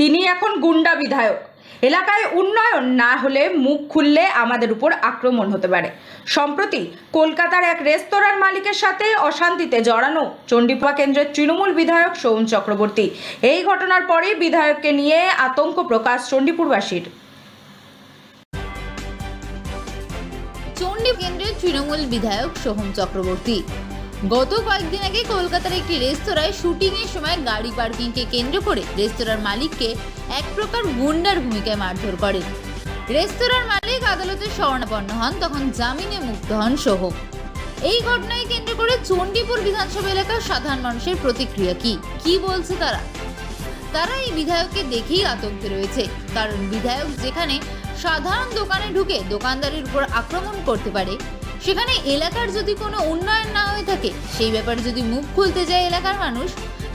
তিনি এখন গুন্ডা বিধায়ক। এলাকায় উন্নয়ন না হলে মুখ খুললে আমাদের উপর আক্রমণ হতে পারে। সম্প্রতি কলকাতার এক রেস্তোরাঁর মালিকের সাথে অশান্তিতে জড়ানো চণ্ডীপা কেন্দ্রের তৃণমূল বিধায়ক সৌম চক্রবর্তী। এই ঘটনার পরেই বিধায়ককে নিয়ে আতঙ্ক প্রকাশ চণ্ডীপুরবাসীর। চণ্ডী কেন্দ্রের তৃণমূল বিধায়ক সোহম চক্রবর্তী। গত কয়েকদিন আগে কলকাতার একটি রেস্তোরাঁয় শুটিং এর সময় গাড়ি পার্কিংকে কেন্দ্র করে রেস্তোরাঁর মালিককে এক প্রকার গুন্ডার ভূমিকায় মারধর করেন। রেস্তোরাঁর মালিক আদালতে শরণাপন্ন হন, তখন জামিনে মুক্ত হন সোহম এই ঘটনায় কেন্দ্র করে চণ্ডীপুর বিধানসভা এলাকার সাধারণ মানুষের প্রতিক্রিয়া কি? কি বলছে তারা? তারা এই বিধায়ককে দেখেই আতঙ্কে রয়েছে, কারণ বিধায়ক যেখানে সাধারণ দোকানে ঢুকে দোকানদারের উপর আক্রমণ করতে পারে সেখানে এলাকার যদি কোনো উন্নয়ন না হয়ে থাকে, সেই ব্যাপারে যদি মুখ খুলতে যায় এলাকার মানুষ,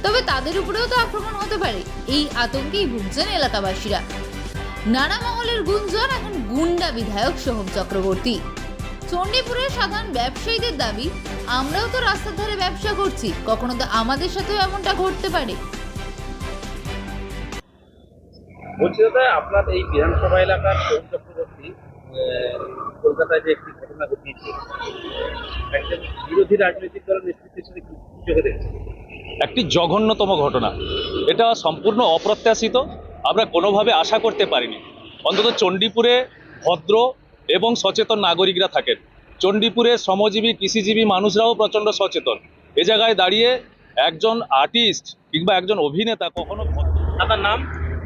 তবে তাদের উপরেও তো আক্রমণ হতে পারে। এই আতঙ্কেই ভুগছেন এলাকাবাসীরা। নানা মহলের গুঞ্জন, এখন গুন্ডা বিধায়ক সোহম চক্রবর্তী। চণ্ডীপুরের সাধারণ ব্যবসায়ীদের দাবি, আমরাও তো রাস্তার ধারে ব্যবসা করছি, কখনো তো আমাদের সাথেও এমনটা ঘটতে পারে। বলছি দাদা, আপনার এই বিধানসভা এলাকার সৌম চক্রবর্তী কলকাতায় যে একটি ঘটনা ঘটিয়েছে একজন বিরোধী রাজনৈতিক দলের নেতৃত্ব হিসেবে কি কি চোখে দেখছেন একটি জঘন্যতম ঘটনা। এটা সম্পূর্ণ অপ্রত্যাশিত। আমরা কোনোভাবে আশা করতে পারিনি। অন্তত চণ্ডীপুরে ভদ্র এবং সচেতন নাগরিকরা থাকেন। চণ্ডীপুরে শ্রমজীবী কৃষিজীবী মানুষরাও প্রচণ্ড সচেতন। এ জায়গায় দাঁড়িয়ে একজন আর্টিস্ট কিংবা একজন অভিনেতা কখনো আপনার নাম?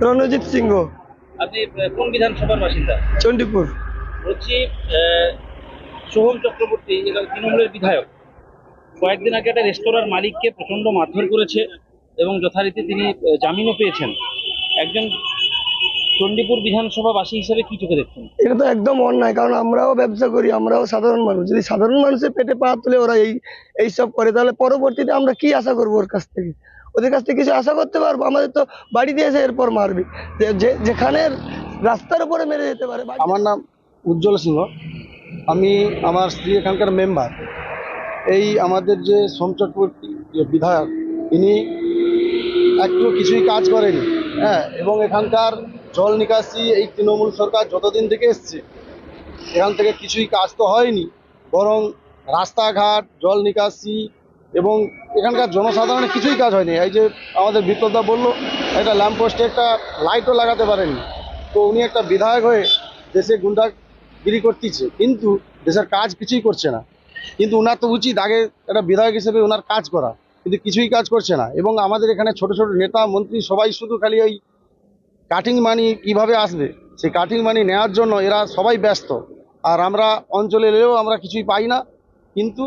রণজিৎ সিংহ। আপনি কোন বিধানসভার বাসিন্দা? চণ্ডীপুর। আহ, সোহম চক্রবর্তী এলাকা তৃণমূলের বিধায়ক। কয়েকদিন আগে একটা রেস্তোরাঁর মালিককে প্রচণ্ড মারধর করেছে এবং যথারীতি তিনি জামিনও পেয়েছেন। একজন চণ্ডীপুর বিধানসভাবাসী হিসেবে কি চোখে দেখছেন? এটা তো একদম অন্যায় কারণ আমরাও ব্যবসা করি আমরাও সাধারণ মানুষ। যদি সাধারণ মানুষের পেটে পা তুলে ওরা এই এইসব করে তাহলে পরবর্তীতে আমরা কি আশা করব ওর কাছ থেকে? ওদের কাছ থেকে কিছু আশা করতে পারব আমাদের তো বাড়িতে এসে এরপর মারবে। যেখানে রাস্তার উপরে মেরে যেতে পারে আমার নাম উজ্জ্বল সিংহ। আমি আমার স্ত্রী এখানকার মেম্বার এই আমাদের যে সোম চক্রবর্তী যে বিধায়ক, ইনি একটু কিছুই কাজ করেনি হ্যাঁ এবং এখানকার জল নিকাশি, এই তৃণমূল সরকার যতদিন থেকে এসছে, এখান থেকে কিছুই কাজ তো হয়নি, বরং রাস্তাঘাট, জল নিকাশি এবং এখানকার জনসাধারণের কিছুই কাজ হয়নি। এই যে আমাদের বিপ্লবদা বলল, একটা ল্যাম্পপোস্টে একটা লাইটও লাগাতে পারেনি তো উনি একটা বিধায়ক হয়ে দেশে গুন্ডাগিরি করতেছে, কিন্তু দেশের কাজ কিছুই করছে না। কিন্তু ওনার তো উচিত আগে একটা বিধায়ক হিসেবে ওনার কাজ করা, কিন্তু কিছুই কাজ করছে না। এবং আমাদের এখানে ছোট ছোট নেতা, মন্ত্রী সবাই শুধু খালি ওই কাটিং মানি কীভাবে আসবে, সেই কাটিং মানি নেওয়ার জন্য এরা সবাই ব্যস্ত। আর আমরা অঞ্চলে এলেও আমরা কিছুই পাই না, কিন্তু